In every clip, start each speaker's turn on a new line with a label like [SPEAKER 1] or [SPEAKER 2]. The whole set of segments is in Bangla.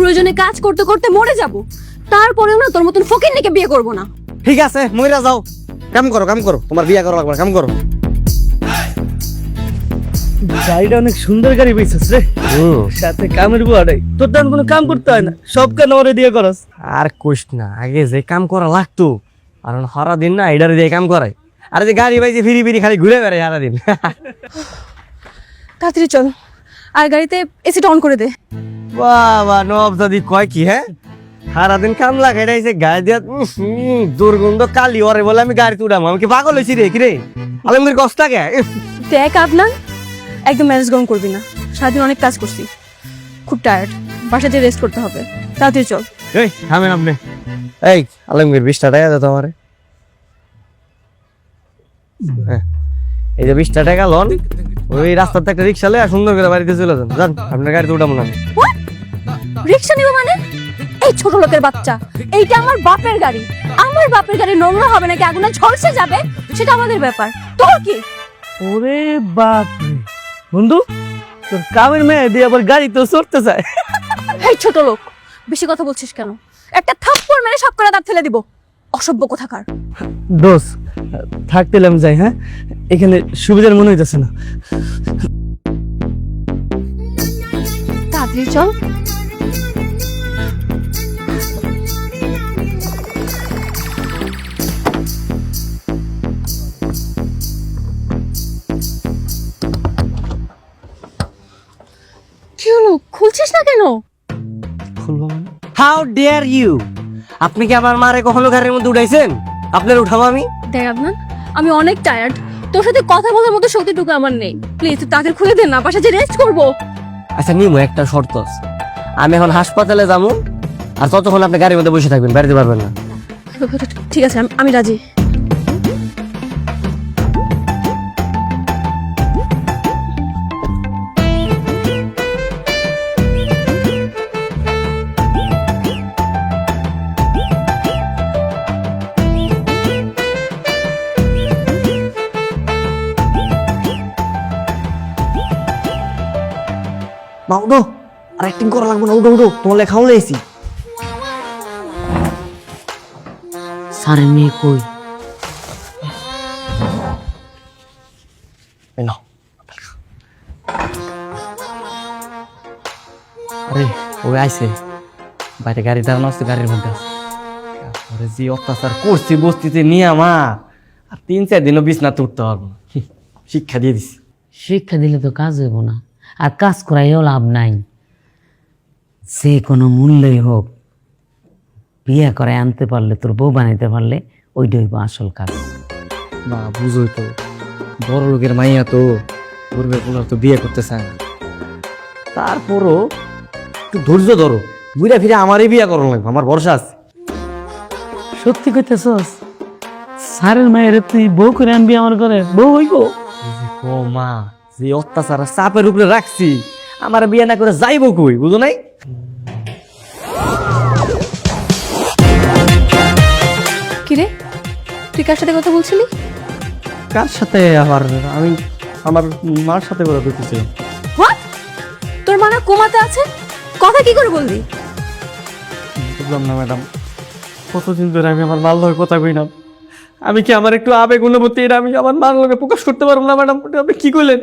[SPEAKER 1] প্রয়োজনে কাজ করতে করতে মরে যাব। তারপরেও না তোর মতন ফকির নিকে বিয়ে করব না।
[SPEAKER 2] ঠিক আছে মইরা যাও। কাম করো কাম করো। তোমার বিয়া করা লাগবে কাম করো।
[SPEAKER 3] গাড়িটা অনেক সুন্দর গাড়ি পেয়েছিস রে। সাথে কামের বুয়াটাই তোর তেমন কোনো কাম করতে হয় না। সব কান ওরে দিয়ে করস।
[SPEAKER 2] আর কোশ না আগে যে কাম করা লাগতো আর সারা দিন না এডারে দিয়ে কাম করায় আর যে গাড়ি বাইছে ফিরি ফিরি খালি ঘুরে বেড়ায় সারা দিন
[SPEAKER 1] তাড়াতাড়ি চল। আর গাড়িতে এসিটা অন করে দে।
[SPEAKER 2] বাবা নব দাদি কয় কি হ্যাঁ? সারাদিন কাম লাগাই গায়ে দিয়া দুর্গন্ধ কালি ওরে বলে আমি গাড়িতে উঠাবো আমি কি পাগল হয়েছি রে কি রে? আলমগীর কষ্ট লাগে?
[SPEAKER 1] দেখ আদনান একদম ম্যানেজ গরম করবি না। সারাদিন অনেক কাজ করছি। খুব টায়ার্ড বাসাতে রেস্ট করতে হবে। তাড়াতাড়ি চল।
[SPEAKER 2] এই থামেন আপনি। এই আলমগীর বিশটা টাকা দাও তোমারে। হ্যাঁ, এই যে বিশটা টাকা লন ওই রাস্তাতে একটা রিক্সা লয়ে সুন্দর করে বাড়িতে চলে যান। যান আপনার গাড়িতে উঠাবো না।
[SPEAKER 1] রিক্সা নিব মানে? এই ছোট লোকের বাচ্চা এইটা আমার বাপের গাড়ি। আমার বাপের গাড়ি নোংরা হবে নাকি আগুনে ঝলসে যাবে? সেটা আমাদের ব্যাপার। তোর কি?
[SPEAKER 3] ওরে বাপ বন্ধু তোর কামের মেয়ে দিয়ে আবার গাড়ি তো চড়তে চায়।
[SPEAKER 1] এই ছোট লোক বেশি কথা বলছিস কেন? একটা থাপ্পড় মেরে সব করে দাঁত ফেলে দিব। অসভ্য কোথাকার।
[SPEAKER 3] দোষ থাকতেলাম যাই হ্যাঁ? এখানে সুবিধার মনে হইতেছে না।
[SPEAKER 1] তাড়াতাড়ি চল। খুলছিস না কেন?
[SPEAKER 3] খুলবো
[SPEAKER 2] হাউ ডেয়ার ইউ আপনি কি আমার মারে কখনো গাড়ির মধ্যে উঠাইছেন? আপনার উঠাবো আমি?
[SPEAKER 1] দেখ আপনার আমি অনেক টায়ার্ড তোর সাথে কথা বলার মতো শক্তিটুকু আমার নেই। প্লিজ তাদের খুলে দে না বাসা যে রেস্ট করব।
[SPEAKER 2] আচ্ছা নিমো একটা শর্ত আছে। আমি এখন হাসপাতালে যাব আর ততক্ষণ আপনি গাড়ির মধ্যে বসে থাকবেন বেরোতে পারবেন না।
[SPEAKER 1] ঠিক আছে আমি- আমি রাজি।
[SPEAKER 2] মা উঠো। আর অ্যাক্টিং করা লাগবে না উঠো উঠো। তোমার লেখাও লেছি
[SPEAKER 4] স্যারের মেয়ে কই?
[SPEAKER 2] আরে ওই আইছে। বাইরে গাড়ি দাঁড়ানো আছে গাড়ির মধ্যে তারপরে যে অত্যাচার করছি বস্তিতে নিয়ে আমার আর তিন চার দিনও বিছনাতে উঠতে পারব শিক্ষা দিয়ে দিছি।
[SPEAKER 4] শিক্ষা দিলে তো কাজ হইব না। আর কাজ করাইও লাভ নাই। যে কোনো মূল্যই হোক বিয়ে করে আনতে পারলে তোর বউ বানাইতে পারলে ওইটা হইব আসল কাজ।
[SPEAKER 2] না বুঝোই তো বড় লোকের মাইয়া তো গরিবের পোলা তো বিয়ে করতে চায় না। তারপরও একটু ধৈর্য ধরো বুঝে ফিরে আমারই বিয়ে করানো লাগবে আমার ভরসা আছে।
[SPEAKER 3] সত্যি কইতেছস স্যারের মায়ের তুই বউ করে আনবি আমার ঘরে বউ হইব?
[SPEAKER 2] ও মা যে অত্যাচার আর চাপের উপরে রাখছি আমার বিয়ে না করে যাইব কই বুঝো নাই?
[SPEAKER 1] কিরে? তুই কার সাথে কথা বলছিলি?
[SPEAKER 2] কার সাথে আবার? আমি আমার মার সাথে দেখতেছিলাম
[SPEAKER 1] হোয়াট তোর মানা কোমাতে আছে? কথা কি করে বললি?
[SPEAKER 2] বুঝলাম না ম্যাডাম। কতদিন ধরে আমি আমার মাল লগে কথা কই না। আমি কি আমার একটু আবেগ অনুভূতি এটা আমি আমার মার লগে প্রকাশ করতে পারব না ম্যাডাম? আপনি কি কইলেন?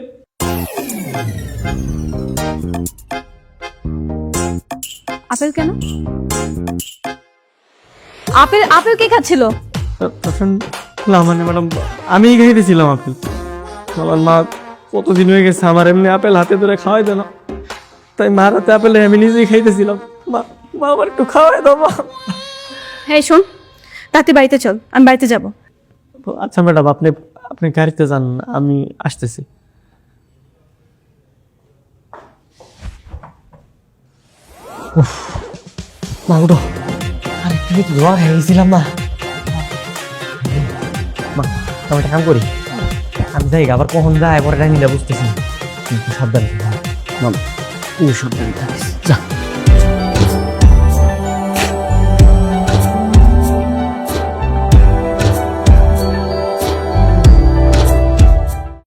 [SPEAKER 1] আপেল কেন? আপেল আপেল কে খাচ্ছিল?
[SPEAKER 2] না মানে ম্যাডাম আমি খাইতেছিলাম আপেল। আমার মা কতদিন হয়ে গেছে আমার এমনি আপেল হাতে ধরে খাওয়াই দেয় না। তাই মার হাতে আপেল আমি নিজেই খাইতেছিলাম। মা মা আমার একটু খাওয়াই দাও মা।
[SPEAKER 1] হ্যাঁ শোন রাতে বাড়িতে চল আমি বাড়িতে যাব।
[SPEAKER 2] আচ্ছা ম্যাডাম আপনি আপনি গাড়িতে যান আমি আসতেছি। উফ, মা উঠো আরে তুই তো ধোয়া খেয়ে গেছিলাম না। মা আমি একটা কাম করি। আমি যাই আবার কখন যায় পরে নিলে বুঝতেছি সাবধানে। মা তুই সাবধানে থাকিস। যা।